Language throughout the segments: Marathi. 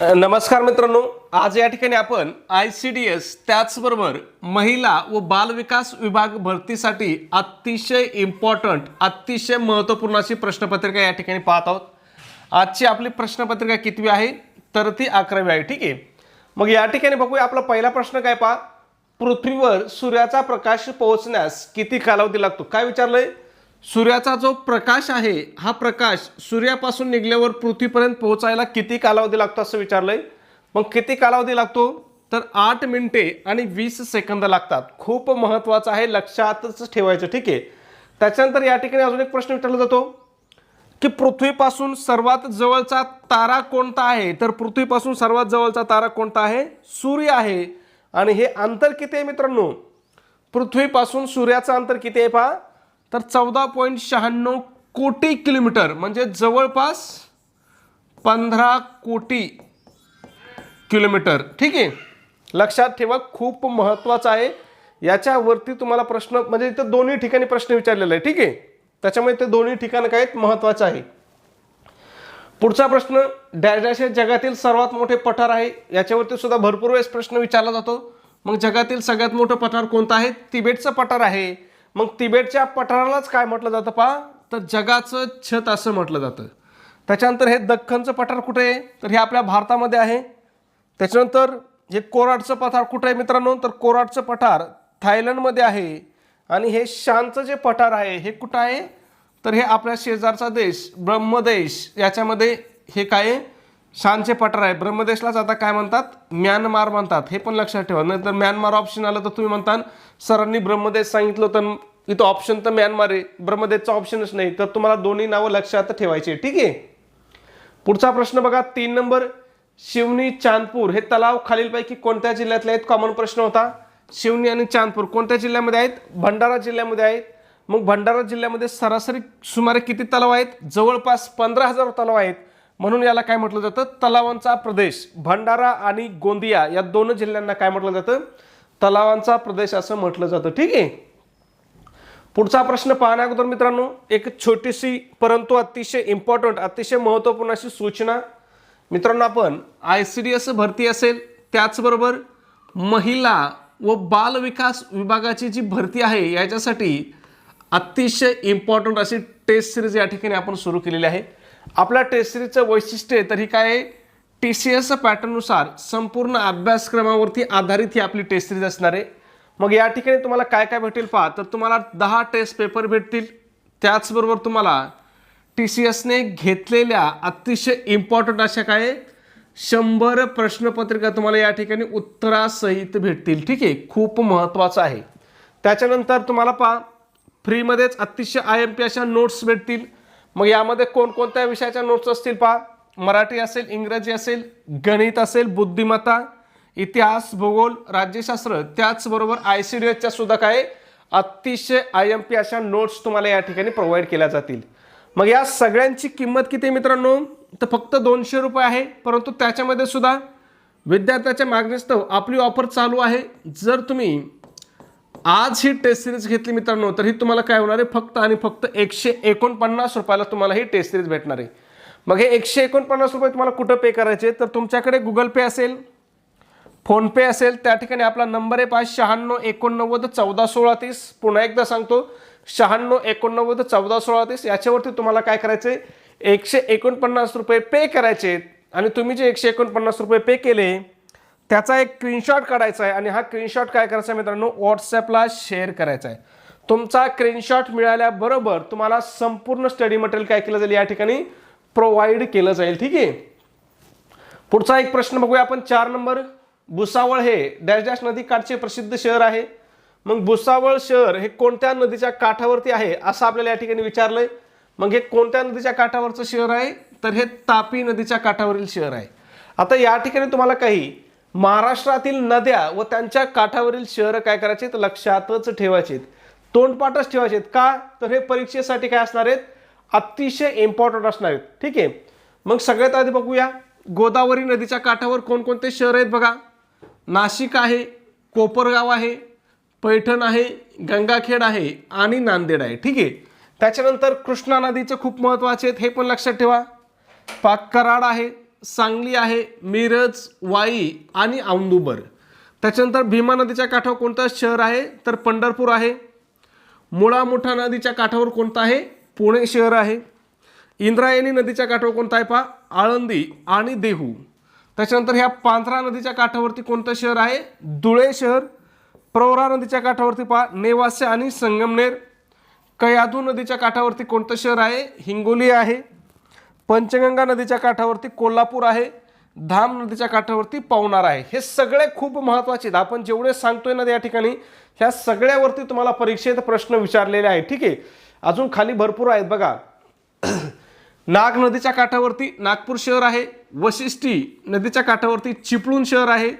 नमस्कार मित्रांनो. आज या ठिकाणी आपण आय सी डी एस त्याचबरोबर महिला व बालविकास विभाग भरतीसाठी अतिशय इम्पॉर्टंट अतिशय महत्त्वपूर्ण अशी प्रश्नपत्रिका या ठिकाणी पाहत आहोत. आजची आपली प्रश्नपत्रिका कितवी आहे? तर ती अकरावी आहे ठीक आहे? मग या ठिकाणी बघूया आपला पहिला प्रश्न काय पहा? पृथ्वीवर सूर्याचा प्रकाश पोहोचण्यास किती कालावधी लागतो? काय विचारलंय? सूर्याचा जो प्रकाश आहे हा प्रकाश सूर्यापासून निघल्यावर पृथ्वीपर्यंत पोहोचायला किती कालावधी लागतो असं विचारलंय? मग किती कालावधी लागतो? तर आठ मिनिटे आणि वीस सेकंद लागतात. खूप महत्त्वाचं आहे लक्षातच ठेवायचं ठीक आहे? त्याच्यानंतर या ठिकाणी अजून एक प्रश्न विचारला जातो की पृथ्वीपासून सर्वात जवळचा तारा कोणता आहे? तर पृथ्वीपासून सर्वात जवळचा तारा कोणता आहे? सूर्य आहे. आणि हे अंतर किती आहे मित्रांनो? पृथ्वीपासून सूर्याचं अंतर किती आहे पहा? तर चौदा पॉईंट शहाण्णव कोटी किलोमीटर म्हणजे जवळपास पंधरा कोटी किलोमीटर. ठीक आहे? लक्षात ठेवा खूप महत्त्वाचं आहे. याच्यावरती तुम्हाला प्रश्न म्हणजे इथं दोन्ही ठिकाणी प्रश्न विचारलेला आहे. ठीक आहे? त्याच्यामुळे ते दोन्ही ठिकाणं काय आहेत? महत्त्वाचं आहे. पुढचा प्रश्न डॅश डॅश हे जगातील सर्वात मोठे पठार आहे. याच्यावरती सुद्धा भरपूर वेळेस प्रश्न विचारला जातो. मग जगातील सगळ्यात मोठं पठार कोणतं आहे? तिबेटचं पठार आहे. मग तिबेटच्या पठारालाच काय म्हटलं जातं पहा? तर जगाचं छत असं म्हटलं जातं. त्याच्यानंतर हे दख्खनचं पठार कुठे आहे? तर हे आपल्या भारतामध्ये आहे. त्याच्यानंतर हे कोराडचं पठार कुठं आहे मित्रांनो? तर कोराडचं पठार थायलंडमध्ये आहे. आणि हे शांतचं जे पठार आहे हे कुठं आहे? तर हे आपल्या शेजारचा देश ब्रह्मदेश याच्यामध्ये हे काय आहे? शानचे पठार आहे ब्रह्मदेशलाच आता काय म्हणतात? म्यानमार म्हणतात. हे पण लक्षात ठेवा. नंतर म्यानमार ऑप्शन आलं तर तुम्ही म्हणता सरांनी ब्रह्मदेश सांगितलं तर इथं ऑप्शन तर म्यानमार आहे. ब्रह्मदेशचा ऑप्शनच नाही. तर तुम्हाला दोन्ही नावं लक्षात ठेवायचे ठीक आहे? पुढचा प्रश्न बघा. तीन नंबर शिवनी चांदपूर. हे तलाव खालीलपैकी कोणत्या जिल्ह्यातले आहेत? कॉमन प्रश्न होता. शिवनी आणि चांदपूर कोणत्या जिल्ह्यामध्ये आहेत? भंडारा जिल्ह्यामध्ये आहेत. मग भंडारा जिल्ह्यामध्ये सरासरी सुमारे किती तलाव आहेत? जवळपास पंधरा हजार तलाव आहेत. म्हणून याला काय म्हटलं जातं? तलावांचा प्रदेश. भंडारा आणि गोंदिया या दोन जिल्ह्यांना काय म्हटलं जातं? तलावांचा प्रदेश असं म्हटलं जातं. ठीक आहे? पुढचा प्रश्न पाहण्या अगोदर मित्रांनो एक छोटीशी परंतु अतिशय इम्पॉर्टंट अतिशय महत्त्वपूर्ण अशी सूचना. मित्रांनो आपण आय सी डी एस भरती असेल त्याचबरोबर महिला व बाल विकास विभागाची जी भरती आहे याच्यासाठी अतिशय इम्पॉर्टंट अशी टेस्ट सिरीज या ठिकाणी आपण सुरू केलेली आहे. आपल्या टेस्ट वैशिष्ट्य तर ही काय टी सी एस पॅटर्ननुसार संपूर्ण अभ्यासक्रमावरती आधारित ही आपली टेस्ट सिरीज असणार आहे. मग या ठिकाणी तुम्हाला काय काय भेटेल पहा तर तुम्हाला दहा टेस्ट पेपर भेटतील. त्याचबरोबर तुम्हाला टी सी एसने घेतलेल्या अतिशय इम्पॉर्टंट अशा काय शंभर प्रश्नपत्रिका तुम्हाला या ठिकाणी उत्तरासहित भेटतील. ठीक आहे? खूप महत्त्वाचं आहे. त्याच्यानंतर तुम्हाला पहा फ्रीमध्येच अतिशय आय एम पी अशा नोट्स भेटतील. मग यामध्ये कोणकोणत्या विषयाच्या नोट्स असतील पहा? मराठी असेल इंग्रजी असेल गणित असेल बुद्धिमत्ता इतिहास भूगोल राज्यशास्त्र त्याचबरोबर आय सी डी एसच्या सुद्धा काय? अतिशय आय एम पी अशा नोट्स तुम्हाला या ठिकाणी प्रोव्हाइड केल्या जातील. मग या सगळ्यांची किंमत किती मित्रांनो? तर फक्त दोनशे रुपये आहे परंतु त्याच्यामध्ये सुद्धा विद्यार्थ्याच्या मागणीस्तव आपली ऑफर चालू आहे. जर तुम्ही आज ही टेस्ट सिरीज घेतली मित्रांनो तर ही तुम्हाला काय होणार आहे? फक्त आणि फक्त एकशे एकोणपन्नास रुपयाला तुम्हाला ही टेस्ट सिरीज भेटणार आहे. मग हे एकशे एकोणपन्नास रुपये तुम्हाला कुठं पे करायचे? तर तुमच्याकडे गुगल पे असेल फोनपे असेल त्या ठिकाणी आपला नंबर आहे पाच शहाण्णव एकोणनव्वद चौदा सोळा तीस. पुन्हा एकदा सांगतो शहाण्णव एकोणनव्वद चौदा सोळा तीस याच्यावरती तुम्हाला काय करायचं आहे एकशे एकोणपन्नास रुपये पे करायचे आहेत. आणि तुम्ही जे एकशे एकोणपन्नास रुपये पे केले त्याचा एक स्क्रीनशॉट काढायचा आहे आणि हा स्क्रीनशॉट काय करायचा आहे मित्रांनो? व्हॉट्सॲपला शेअर करायचा आहे. तुमचा स्क्रीनशॉट मिळाल्याबरोबर तुम्हाला संपूर्ण स्टडी मटेरियल काय केलं जाईल या ठिकाणी? प्रोव्हाइड केलं जाईल. ठीक आहे? पुढचा एक प्रश्न बघूया आपण. चार नंबर. भुसावळ हे डॅश डॅश नदी काठचे प्रसिद्ध शहर आहे. मग भुसावळ शहर हे कोणत्या नदीच्या काठावरती आहे असं आपल्याला या ठिकाणी विचारलंय. मग हे कोणत्या नदीच्या काठावरचं शहर आहे? तर हे तापी नदीच्या काठावरील शहर आहे. आता या ठिकाणी तुम्हाला काही महाराष्ट्रातील नद्या व त्यांच्या काठावरील शहरं काय करायचे तर लक्षातच ठेवायचे तोंडपाठच ठेवायचे का? तर हे परीक्षेसाठी काय असणार आहेत? अतिशय इम्पॉर्टंट असणार आहेत. ठीक आहे? मग सगळ्यात आधी बघूया. गोदावरी नदीच्या काठावर कोणकोणते शहर आहेत बघा? नाशिक आहे कोपरगाव आहे पैठण आहे गंगाखेड आहे आणि नांदेड आहे. ठीक आहे? त्याच्यानंतर कृष्णा नदीचे खूप महत्त्वाचे आहेत हे पण लक्षात ठेवा. पाक कराड आहे सांगली आहे मिरज वाई आणि औंदुबर त्याच्यानंतर भीमा नदीच्या काठावर कोणतं शहर आहे? तर पंढरपूर आहे. मुळामुठा नदीच्या काठावर कोणतं आहे? पुणे शहर आहे. इंद्रायणी नदीच्या काठावर कोणतं आहे पहा? आळंदी आणि देहू. त्याच्यानंतर ह्या पांढरा नदीच्या काठावरती कोणतं शहर आहे? धुळे शहर. प्रवरा नदीच्या काठावरती पहा नेवासे आणि संगमनेर. कयाधू नदीच्या काठावरती कोणतं शहर आहे? हिंगोली आहे. पंचगंगा नदीच्या काठावरती कोल्हापूर आहे धाम नदीच्या काठावरती पवनार आहे. हे सगळे खूप महत्त्वाचे आहेत. आपण जेवढे सांगतोय ना या ठिकाणी ह्या सगळ्यावरती तुम्हाला परीक्षेत प्रश्न विचारलेले आहेत. ठीक आहे? अजून खाली भरपूर आहेत बघा. नाग नदीच्या काठावरती नागपूर शहर आहे वशिष्ठी नदीच्या काठावरती चिपळूण शहर आहे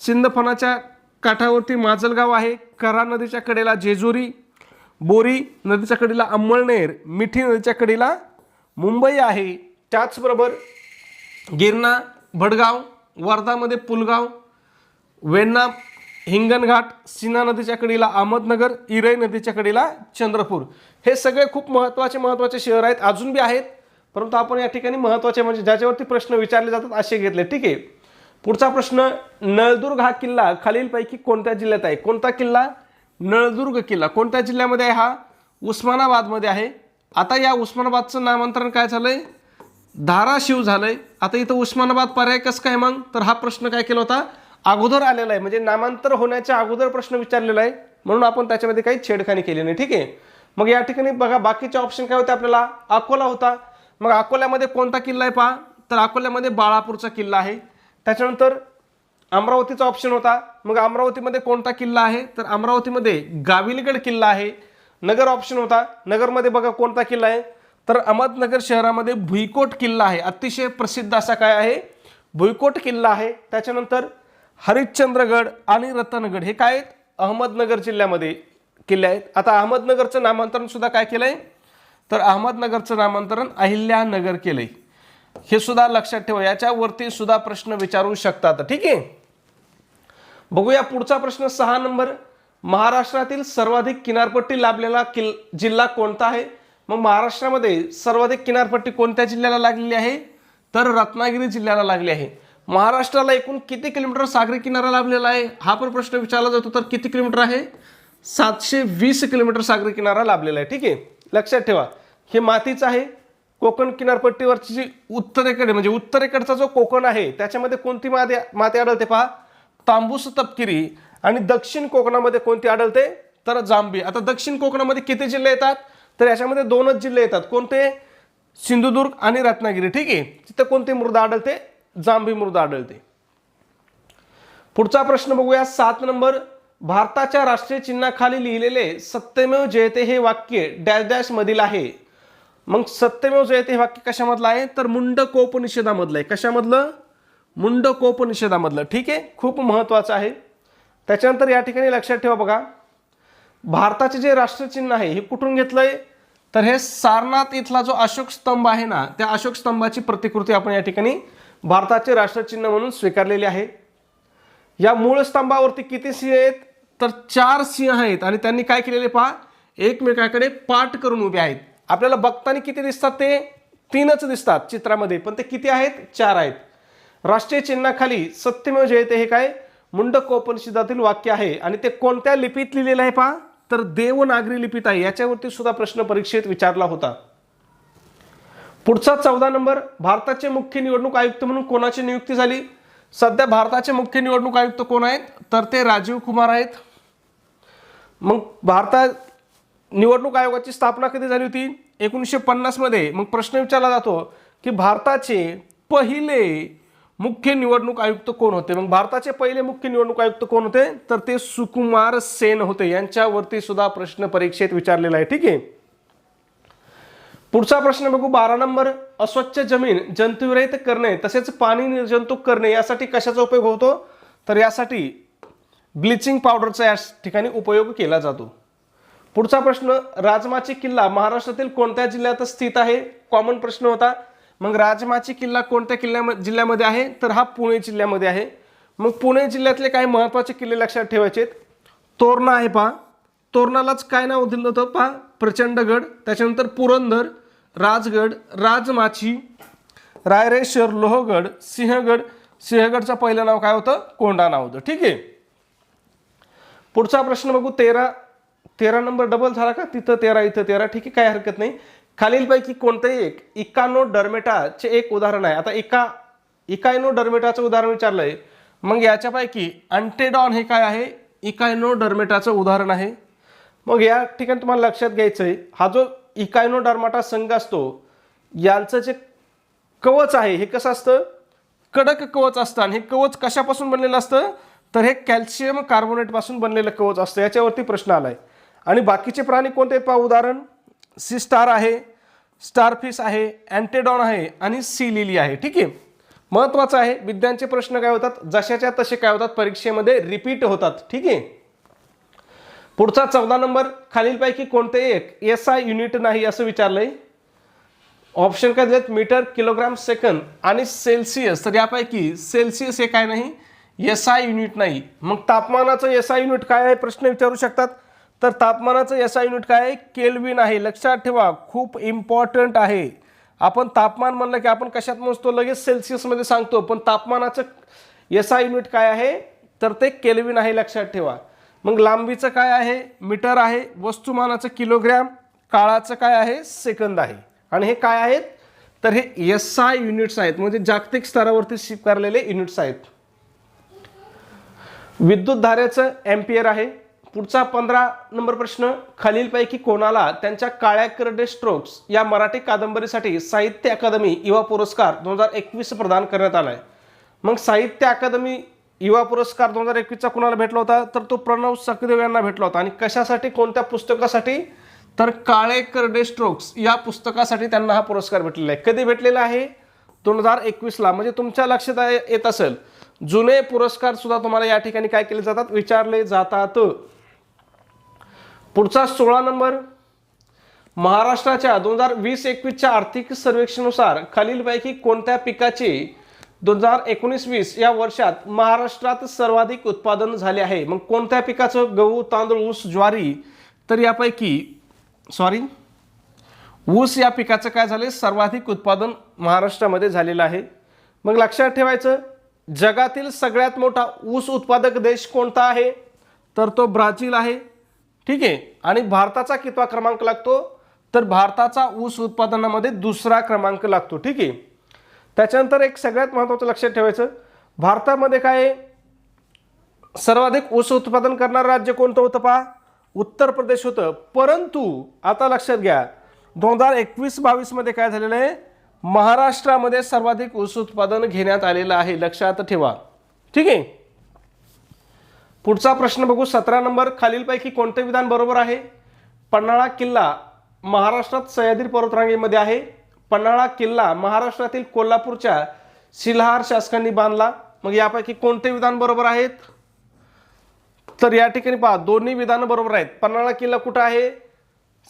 सिंदफणाच्या काठावरती माजलगाव आहे करा नदीच्या कडेला जेजुरी बोरी नदीच्या कडेला अंमळनेर मिठी नदीच्या कडेला मुंबई आहे. त्याचबरोबर गिरणा भडगाव वर्धामध्ये पुलगाव वेण्णा हिंगणघाट सिन्हा नदीच्या कडेला अहमदनगर इरई नदीच्या कडेला चंद्रपूर. हे सगळे खूप महत्त्वाचे महत्त्वाचे शहर आहेत अजून बी आहेत. परंतु आपण या ठिकाणी महत्त्वाचे म्हणजे ज्याच्यावरती प्रश्न विचारले जातात असे घेतले. ठीक आहे. पुढचा प्रश्न नळदुर्ग हा किल्ला खालीलपैकी कोणत्या जिल्ह्यात आहे? कोणता किल्ला? नळदुर्ग किल्ला. कोणत्या जिल्ह्यामध्ये आहे हा? उस्मानाबादमध्ये आहे. आता या उस्मानाबादचं नामांतरण काय झालं आहे धाराशिव झालंय. आता इथं उस्मानाबाद पर्याय कसं काय मग? तर हा प्रश्न काय केला होता? अगोदर आलेला आहे. म्हणजे नामांतर होण्याच्या अगोदर प्रश्न विचारलेला आहे. म्हणून आपण त्याच्यामध्ये काही छेडखानी केली नाही. ठीक आहे? मग या ठिकाणी बघा बाकीचे ऑप्शन काय होते आपल्याला? अकोला होता. मग अकोल्यामध्ये कोणता किल्ला आहे पहा? तर अकोल्यामध्ये बाळापूरचा किल्ला आहे. त्याच्यानंतर अमरावतीचा ऑप्शन होता. मग अमरावतीमध्ये कोणता किल्ला आहे? तर अमरावतीमध्ये गाविलगड किल्ला आहे. नगर ऑप्शन होता. नगरमध्ये बघा कोणता किल्ला आहे? तर अहमदनगर शहरामध्ये भुईकोट किल्ला आहे. अतिशय प्रसिद्ध असा काय आहे? भुईकोट किल्ला आहे. त्याच्यानंतर हरिश्चंद्रगड आणि रतनगड हे काय आहेत? अहमदनगर जिल्ह्यामध्ये किल्ले आहेत. आता अहमदनगरचं नामांतरण सुद्धा काय केलंय? तर अहमदनगरचं नामांतरण अहिल्यानगर केलंय. हे सुद्धा लक्षात ठेवा. याच्यावरती सुद्धा प्रश्न विचारू शकतात. ठीक आहे? बघूया पुढचा प्रश्न सहा नंबर. महाराष्ट्रातील सर्वाधिक किनारपट्टी लाभलेला किल जिल्हा कोणता आहे? मग महाराष्ट्रामध्ये सर्वाधिक किनारपट्टी कोणत्या जिल्ह्याला लागलेली आहे? तर रत्नागिरी जिल्ह्याला लागली आहे. महाराष्ट्राला एकूण किती किलोमीटर सागरी किनारा लाभलेला आहे? हा पण प्रश्न विचारला जातो तर किती किलोमीटर आहे? सातशे वीस किलोमीटर सागरी किनारा लाभलेला आहे. ठीक आहे? लक्षात ठेवा. हे मातीचं आहे. कोकण किनारपट्टीवरची जी उत्तरेकडे म्हणजे उत्तरेकडचा जो कोकण आहे त्याच्यामध्ये कोणती माती माती आढळते पहा? तांबूस तपकिरी आणि दक्षिण कोकणामध्ये कोणती आढळते? तर जांभी. आता दक्षिण कोकणामध्ये किती जिल्हे येतात? तर याच्यामध्ये दोनच जिल्हे येतात. कोणते? सिंधुदुर्ग आणि रत्नागिरी. ठीक आहे? तिथं कोणती मृदा आढळते? जांभी मृदा आढळते. पुढचा प्रश्न बघूया. सात नंबर भारताच्या राष्ट्रीय चिन्हाखाली लिहिलेले सत्यमेव जयते हे वाक्य डॅश डॅश मधील आहे. मग सत्यमेव जयते हे वाक्य कशामधलं आहे? तर मुंडकोपनिषेधामधलं आहे. कशामधलं? मुंडकोपनिषेधामधलं ठीक आहे? खूप महत्त्वाचं आहे. त्याच्यानंतर या ठिकाणी लक्षात ठेवा बघा. भारताचे जे राष्ट्रचिन्ह आहे हे कुठून घेतलंय? तर हे सारनाथ इथला जो अशोक स्तंभ आहे ना त्या अशोक स्तंभाची प्रतिकृती आपण या ठिकाणी भारताचे राष्ट्रचिन्ह म्हणून स्वीकारलेली आहे. या मूळ स्तंभावरती किती सिंह आहेत? तर चार सिंह आहेत आणि त्यांनी काय केलेले पहा? एकमेकाकडे पाठ करून उभे आहेत. आपल्याला बघताना किती दिसतात ते? तीनच दिसतात चित्रामध्ये पण ते किती आहेत? चार आहेत. राष्ट्रीय चिन्हाखाली सत्यमेव जयते हे काय? मुंडकोपनिषदातील वाक्य आहे आणि ते कोणत्या लिपीत लिहिलेलं आहे पहा? तर देवनागरी लिपीत आहे. याच्यावरती सुद्धा प्रश्न परीक्षेत विचारला होता. पुढचा चौदा नंबर भारताचे मुख्य निवडणूक आयुक्त म्हणून कोणाची नियुक्ती झाली? सध्या भारताचे मुख्य निवडणूक आयुक्त कोण आहेत? तर ते राजीव कुमार आहेत. मग भारतात निवडणूक आयोगाची स्थापना कधी झाली होती? एकोणीसशे पन्नासमध्ये मग प्रश्न विचारला जातो की भारताचे पहिले मुख्य निवडणूक आयुक्त कोण होते? मग भारताचे पहिले मुख्य निवडणूक आयुक्त कोण होते? तर ते सुकुमार सेन होते. यांच्यावरती सुद्धा प्रश्न परीक्षेत विचारलेला आहे. ठीक आहे? पुढचा प्रश्न बघू. बारा नंबर. अस्वच्छ जमीन जंतुविरहित करणे तसेच पाणी निर्जंतुक करणे यासाठी कशाचा उपयोग होतो? तर यासाठी ब्लिचिंग पावडरचा या ठिकाणी उपयोग केला जातो. पुढचा प्रश्न. राजमाची किल्ला महाराष्ट्रातील कोणत्या जिल्ह्यात स्थित आहे? कॉमन प्रश्न होता. मग राजमाची किल्ला कोणत्या किल्ल्या जिल्ह्यामध्ये आहे? तर हा पुणे जिल्ह्यामध्ये आहे. मग पुणे जिल्ह्यातले काही महत्त्वाचे किल्ले लक्षात ठेवायचे आहेत. तोरणा आहे पहा. तोरणालाच काय नाव दिलं होतं पहा? प्रचंडगड त्याच्यानंतर पुरंदर राजगड राजमाची रायरेश्वर लोहगड सिंहगड. सिंहगडचं पहिलं नाव काय होतं? कोंडा नाव होतं. ठीक आहे. पुढचा प्रश्न बघू. तेरा तेरा नंबर डबल झाला का? तिथं तेरा इथं तेरा. ठीक आहे काय हरकत नाही. खालीलपैकी कोणतंही एक इकानो डर्मेटाचे एक उदाहरण आहे. आता इका इकायनो डर्मेटाचं उदाहरण विचारलंय. मग याच्यापैकी अंटेडॉन हे काय आहे? इकायनो डर्मेटाचं उदाहरण आहे. मग या ठिकाणी तुम्हाला लक्षात घ्यायचं आहे हा जो इकायनो डर्माटा संघ असतो यांचं जे कवच आहे हे कसं असतं? कडक कवच असतं. आणि हे कवच कशापासून बनलेलं असतं? तर हे कॅल्शियम कार्बोनेटपासून बनलेलं कवच असतं. याच्यावरती प्रश्न आलाय. आणि बाकीचे प्राणी कोणते आहेत पहा? उदाहरण. सी स्टार आहे स्टारफिश आहे अँटेडॉन आहे आणि सी लिली आहे ठीक आहे? महत्त्वाचं आहे विज्ञानचे प्रश्न काय होतात? जशाच्या तसे काय होतात? परीक्षेमध्ये रिपीट होतात ठीक आहे? पुढचा चौदा नंबर खालीलपैकी कोणते एक? एस आय युनिट नाही असं विचारलंय. ऑप्शन काय दिलेत? मीटर किलोग्राम सेकंद आणि सेल्सिअस तर यापैकी सेल्सिअस हे काय नाही? एस आय युनिट नाही. मग तापमानाचं एस आय युनिट काय आहे? प्रश्न विचारू शकतात. तर तापमानाचं एस आय युनिट काय आहे? केल्विन आहे. लक्षात ठेवा खूप इम्पॉर्टंट आहे. आपण तापमान म्हणलं की आपण कशात मोजतो? लगेच सेल्सिअसमध्ये सांगतो पण तापमानाचं एस आय युनिट काय आहे? तर ते केल्विन आहे लक्षात ठेवा. मग लांबीचं काय आहे? मीटर आहे. वस्तुमानाचं किलोग्रॅम काळाचं काय आहे? सेकंद आहे. आणि हे काय आहेत? तर हे एस आय युनिट्स आहेत. म्हणजे जागतिक स्तरावरती स्वीकारलेले युनिट्स आहेत. विद्युत धारेचं एम्पियर आहे. पुढचा पंधरा नंबर प्रश्न खालीलपैकी कोणाला त्यांच्या काळ्या करडे स्ट्रोक्स या मराठी कादंबरीसाठी साहित्य अकादमी युवा पुरस्कार दोन हजार एकवीस प्रदान करण्यात आला आहे मग साहित्य अकादमी युवा पुरस्कार दोन हजार एकवीसचा कुणाला भेटला होता? तर तो प्रणव सकदेव यांना भेटला होता. आणि कशासाठी कोणत्या पुस्तकासाठी? तर काळे करडे स्ट्रोक्स या पुस्तकासाठी त्यांना हा पुरस्कार भेटलेला आहे. कधी भेटलेला आहे? दोन हजार एकवीसला म्हणजे तुमच्या लक्षात आहे- येत असेल जुने पुरस्कार सुद्धा तुम्हाला या ठिकाणी काय केले जातात? विचारले जातात. पुढचा सोळा नंबर. महाराष्ट्राच्या दोन हजार वीस एकवीसच्या आर्थिक सर्वेक्षणानुसार खालीलपैकी कोणत्या पिकाचे दोन हजार एकोणीस वीस या वर्षात महाराष्ट्रात सर्वाधिक उत्पादन झाले आहे? मग कोणत्या पिकाचं गहू तांदूळ ऊस ज्वारी? तर यापैकी सॉरी ऊस या पिकाचं काय झाले सर्वाधिक उत्पादन महाराष्ट्रामध्ये झालेलं आहे. मग लक्षात ठेवायचं जगातील सगळ्यात मोठा ऊस उत्पादक देश कोणता आहे? तर तो ब्राझील आहे. ठीक आहे? आणि भारताचा कितवा क्रमांक लागतो? तर भारताचा ऊस उत्पादनामध्ये दुसरा क्रमांक लागतो ठीक आहे? त्याच्यानंतर एक सगळ्यात महत्त्वाचं लक्षात ठेवायचं. भारतामध्ये काय सर्वाधिक ऊस उत्पादन करणारं राज्य कोणतं होतं पहा? उत्तर प्रदेश होतं. परंतु आता लक्षात घ्या दोन हजार एकवीस बावीसमध्ये काय झालेलं आहे? महाराष्ट्रामध्ये सर्वाधिक ऊस उत्पादन घेण्यात आलेलं आहे. लक्षात ठेवा. ठीक आहे? पुढचा प्रश्न बघू. सतरा नंबर खालीलपैकी कोणते विधान बरोबर आहे? पन्हाळा किल्ला महाराष्ट्रात सह्याद्री पर्वतरांगेमध्ये आहे. पन्हाळा किल्ला महाराष्ट्रातील कोल्हापूरच्या शिलहार शासकांनी बांधला. मग यापैकी कोणते विधान बरोबर आहेत? तर या ठिकाणी पहा दोन्ही विधानं बरोबर आहेत. पन्हाळा किल्ला कुठं आहे?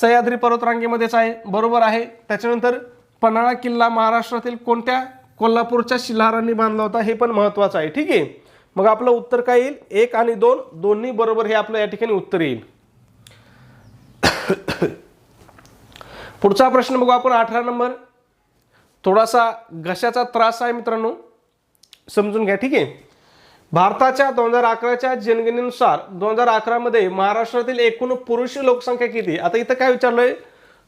सह्याद्री पर्वतरांगेमध्येच आहे. बरोबर आहे. त्याच्यानंतर पन्हाळा किल्ला महाराष्ट्रातील कोणत्या? कोल्हापूरच्या शिलहारांनी बांधला होता. हे पण महत्त्वाचं आहे. ठीक आहे? मग आपलं उत्तर काय येईल? एक आणि दोन दोन्ही बरोबर हे आपलं या ठिकाणी उत्तर येईल. पुढचा प्रश्न बघू आपण अठरा नंबर. थोडासा घशाचा त्रास आहे मित्रांनो. समजून घ्या ठीक आहे? भारताच्या दोन हजार अकराच्या जनगणनेनुसार दोन हजार अकरामध्ये महाराष्ट्रातील एकूण पुरुष लोकसंख्या किती? आता इथं काय विचारलंय?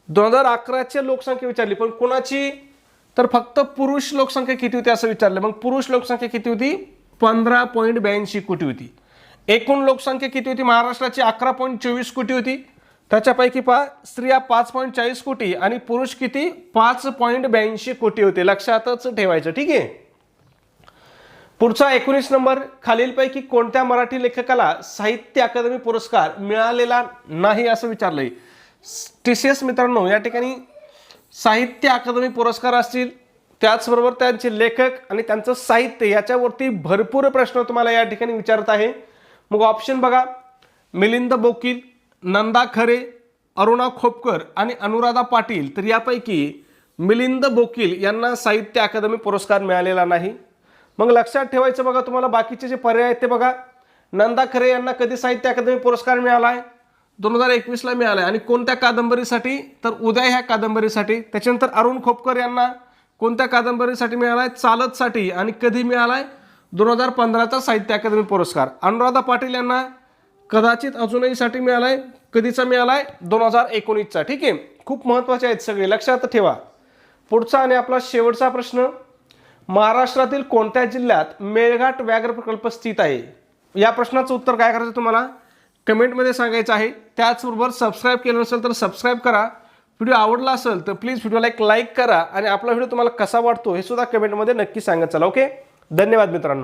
दोन हजार अकराची लोकसंख्या विचारली पण कोणाची? तर फक्त पुरुष लोकसंख्या किती होती असं विचारलं मग पुरुष लोकसंख्या किती होती? पंधरा पॉईंट ब्याऐंशी कोटी होती. एकूण लोकसंख्या किती होती? महाराष्ट्राची अकरा पॉईंट चोवीस कोटी होती. त्याच्यापैकी पहा स्त्रिया पाच पॉईंट चाळीस कोटी आणि पुरुष किती? पाच पॉईंट ब्याऐंशी कोटी होते. लक्षातच ठेवायचं ठीक आहे? पुढचा एकोणीस नंबर खालीलपैकी कोणत्या मराठी लेखकाला साहित्य अकादमी पुरस्कार मिळालेला नाही असं विचारलंय? टी सी एस मित्रांनो या ठिकाणी साहित्य अकादमी पुरस्कार असतील त्याचबरोबर त्यांचे लेखक आणि त्यांचं साहित्य याच्यावरती भरपूर प्रश्न तुम्हाला या ठिकाणी विचारत आहे. मग ऑप्शन बघा. मिलिंद बोकील नंदा खरे अरुणा खोपकर आणि अनुराधा पाटील. तर यापैकी मिलिंद बोकील यांना साहित्य अकादमी पुरस्कार मिळालेला नाही. मग लक्षात ठेवायचं बघा तुम्हाला बाकीचे जे पर्याय आहेत ते बघा. नंदा खरे यांना कधी साहित्य अकादमी पुरस्कार मिळाला आहे दोन हजार एकवीसला मिळाला आहे आणि कोणत्या कादंबरीसाठी? तर उदय ह्या कादंबरीसाठी. त्याच्यानंतर अरुण खोपकर यांना कोणत्या कादंबरीसाठी मिळालाय? चालतसाठी. आणि कधी मिळालाय? दोन हजार पंधराचा साहित्य अकादमी पुरस्कार. अनुराधा पाटील यांना कदाचित अजूनहीसाठी मिळालाय? कधीचा मिळालाय? दोन हजार एकोणीसचा. ठीक आहे? खूप महत्त्वाचे आहेत सगळे. लक्षात ठेवा. पुढचा आणि आपला शेवटचा प्रश्न. महाराष्ट्रातील कोणत्या जिल्ह्यात मेळघाट व्याघ्र प्रकल्प स्थित आहे? या प्रश्नाचं उत्तर काय करायचं तुम्हाला? कमेंटमध्ये सांगायचं आहे. त्याचबरोबर सबस्क्राईब केलं नसेल तर सबस्क्राईब करा. व्हिडिओ आवडला असेल तर प्लीज व्हिडिओला एक लाईक करा आणि आपला व्हिडिओ तुम्हाला कसा वाटतो हे सुद्धा कमेंटमध्ये नक्की सांगत चला ओके? धन्यवाद मित्रांनो.